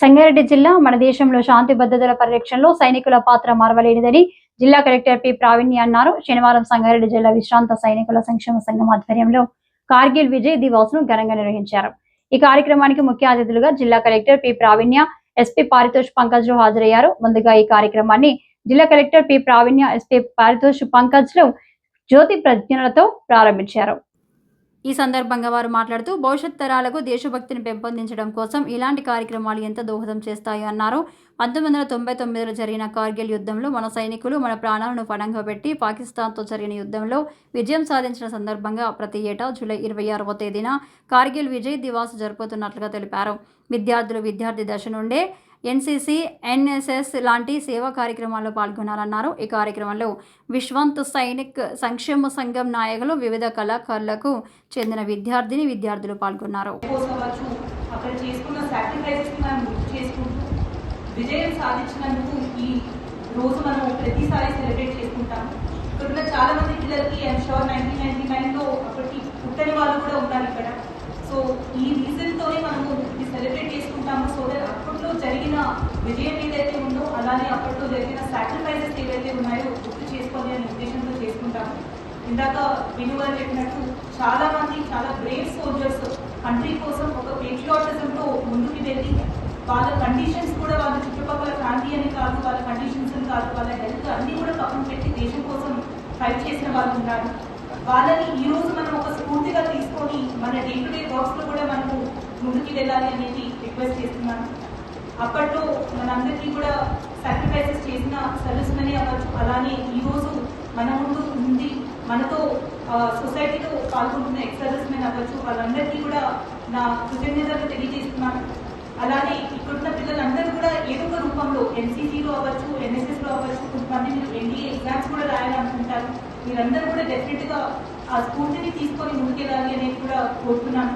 సంగారెడ్డి జిల్లా మన దేశంలో శాంతి భద్రతల పరిరక్షణలో సైనికుల పాత్ర మారవలేనిదని జిల్లా కలెక్టర్ పి. ప్రావీణ్య అన్నారు. శనివారం సంగారెడ్డి జిల్లా విశ్రాంత సైనికుల సంక్షేమ సంఘం ఆధ్వర్యంలో కార్గిల్ విజయ్ దివాస్ను ఘనంగా నిర్వహించారు. ఈ కార్యక్రమానికి ముఖ్య అతిథులుగా జిల్లా collector P. Pravinya SP Paritosh పంకజ్లు హాజరయ్యారు. ముందుగా ఈ కార్యక్రమాన్ని జిల్లా collector P. Pravinya SP Paritosh పంకజ్లు జ్యోతి ప్రజ్ఞలతో ప్రారంభించారు. ఈ సందర్భంగా వారు మాట్లాడుతూ భవిష్యత్ తరాలకు దేశభక్తిని పెంపొందించడం కోసం ఇలాంటి కార్యక్రమాలు ఎంత దోహదం చేస్తాయో అన్నారు. పంతొమ్మిది వందల తొంభై తొమ్మిదిలో జరిగిన కార్గిల్ యుద్ధంలో మన సైనికులు మన ప్రాణాలను పణంగా పెట్టి పాకిస్తాన్తో జరిగిన యుద్ధంలో విజయం సాధించిన సందర్భంగా ప్రతి ఏటా జూలై ఇరవై ఆరవ తేదీన కార్గిల్ విజయ్ దివాస్ జరుపుతున్నట్లుగా తెలిపారు. విద్యార్థులు విద్యార్థి దశ నుండే ఎన్సీసీ ఎన్ఎస్ఎస్ లాంటి సేవా కార్యక్రమాల్లో పాల్గొనాలన్నారు. ఈ కార్యక్రమంలో విశ్వంత్ సైనిక్ సంక్షేమ సంఘం నాయకులు వివిధ కళాకారులకు చెందిన విద్యార్థిని విద్యార్థులు పాల్గొన్నారు. అక్కడ చేసుకున్న సాక్రిఫైసెస్ మనం చేసుకుంటూ విజయం సాధించినందుకు ఈ రోజు మనం ప్రతిసారి సెలబ్రేట్ చేసుకుంటాం. ఇక్కడ ఉన్న చాలా మంది పిల్లలకి ఐఎమ్ షూర్ నైన్టీన్ నైన్టీ నైన్లో అప్పటికి పుట్టని వాళ్ళు కూడా ఉన్నారు ఇక్కడ సో ఈ రీజన్ తోనే మనము ఇది సెలబ్రేట్ చేసుకుంటాము సో దట్ అప్పట్లో జరిగిన విజయం ఏదైతే ఉందో అలానే అప్పట్లో జరిగిన సాక్రిఫైసెస్ ఏవైతే ఉన్నాయో గుర్తు చేసుకోవాలి అనే ఉద్దేశంతో చేసుకుంటాము. ఇందాక విను చెప్పినట్టు చాలా మంది చాలా బ్రేవ్ సోల్జర్స్ కంట్రీ కోసం ఒక పేట్రియాటిజంతో ముందుకు వెళ్ళి వాళ్ళ కండిషన్స్ కూడా వాళ్ళ చుట్టుపక్కల ఫ్యామిలీ అని కాదు వాళ్ళ కండిషన్స్ అని కాదు వాళ్ళ హెల్త్ అన్ని కూడా పక్కన పెట్టి దేశం కోసం ఫైట్ చేసిన వాళ్ళు ఉన్నారు. వాళ్ళని ఈ రోజు మనం ఒక స్ఫూర్తిగా తీసుకొని మన డే టు డే వర్క్స్లో కూడా మనము ముందుకు వెళ్ళాలి అనేది రిక్వెస్ట్ చేస్తున్నాను. అప్పట్లో మనందరికీ కూడా సాక్రిఫైసెస్ చేసిన సర్వీస్ మనీ అవ్వచ్చు. అలానే ఈ రోజు మన ముందు ఉంది మనతో సొసైటీలో పాల్గొంటున్న ఎక్స్ సర్వీస్ మెన్ అవ్వచ్చు. వాళ్ళందరికీ కూడా నా కృతజ్ఞతలు తెలియజేస్తున్నాను. అలానే ఇక్కడున్న పిల్లలందరూ కూడా ఏదో ఒక రూపంలో ఎన్సీసీలో అవ్వచ్చు ఎన్ఎస్ఎస్లో అవ్వచ్చు కొంతమంది మీరు ఎన్డీఏ ఎగ్జామ్స్ కూడా రాయాలనుకుంటారు. మీరందరూ కూడా డెఫినెట్గా ఆ స్ఫూర్తిని తీసుకొని ముందుకెళ్ళాలి అనేది కూడా కోరుతున్నాను.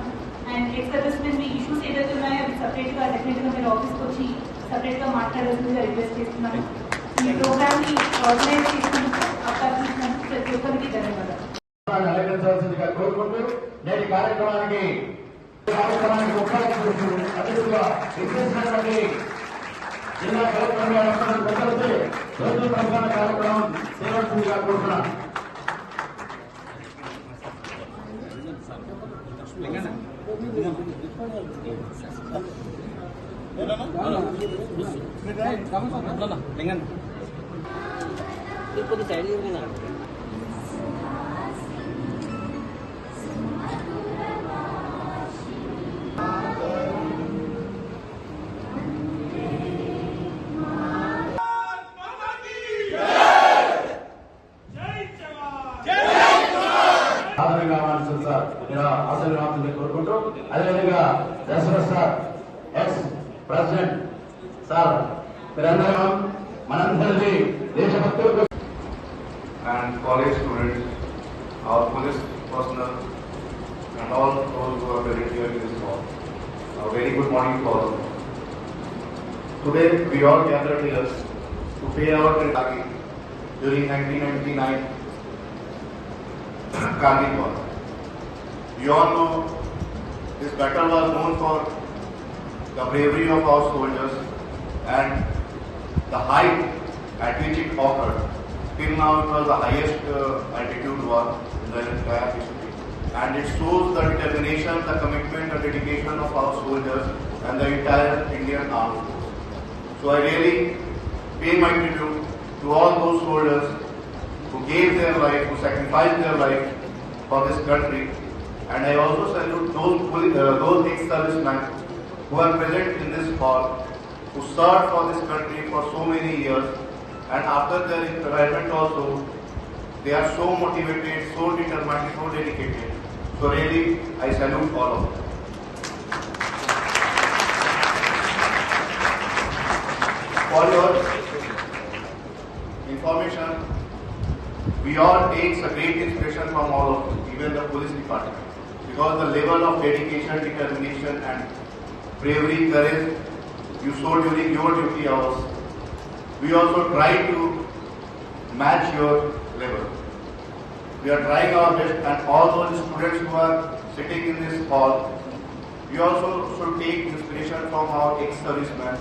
అండ్ ఎక్స్ సర్వీస్ మెన్ మీ ఇష్యూస్ ఏదైతే ఉన్నాయో అవి సపరేట్గా డెఫినెట్గా మీరు ఆఫీస్కి వచ్చి సపరేట్గా మాట్లాడాల్సిందిగా రిక్వెస్ట్ చేస్తున్నాను ఈ ప్రోగ్రామ్ని ఆర్గనైజ్ చేసినందుకు అవకాశం ప్రతి ఒక్కరికి ధన్యవాదాలు అలంకరించాల్సిందిగా కోరుకుంటూ నేటి కార్యక్రమానికి కార్యక్రమానికి అతిథులుగా విచ్చేసినటువంటి జిల్లా కలెక్టర్ గారు అందరూ పెద్దలతో రోజు ప్రధాన కార్యక్రమం చేయవలసిందిగా కోరుతున్నాను కొద్ది సైడ్ తిరిగినా ఆదరంగా మాట్లాడు సార్ ఇలా ఆశీర్వాదాన్ని కోరుకుంటూ అదేవిధంగా Dashrath sir ex president sir మీరందరూ మనందరినీ దేశభక్తులకు and college students, our police personnel, and all those who are present here in this hall. A very good morning to all of you. Today, we all gathered here to pay our tribute during 1999 Kargil War. We all know this battle was known for the bravery of our soldiers and the height at which it occurred. Till now, it was the highest uh, altitude war in the entire history. And it shows the determination, the commitment, the dedication of our soldiers and the entire Indian force. So I really pay my tribute to all those soldiers who gave their life, who sacrificed their life for this country. And I also salute those, uh, those ex-servicemen who are present in this hall, who served for this country for so many years. And after their retirement also, they are so motivated, so determined, so dedicated. So really, I salute all of them. For your information, we all take a great inspiration from all of you, even the police department, because the level of dedication, determination, and bravery, courage you show during your duty hours, we also try to match your level. We are trying our best, and all those students who are sitting in this hall, we also should take inspiration from our ex-servicemen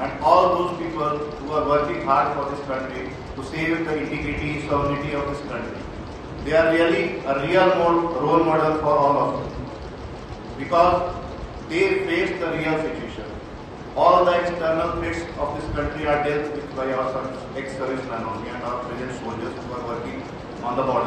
and all those people who are working hard for this country to save the integrity, sovereignty of this country. They are really a real role model for all of us because they face the real situation. All the external threats of this country are dealt with by our ex-servicemen only and our present soldiers who are working on the borders.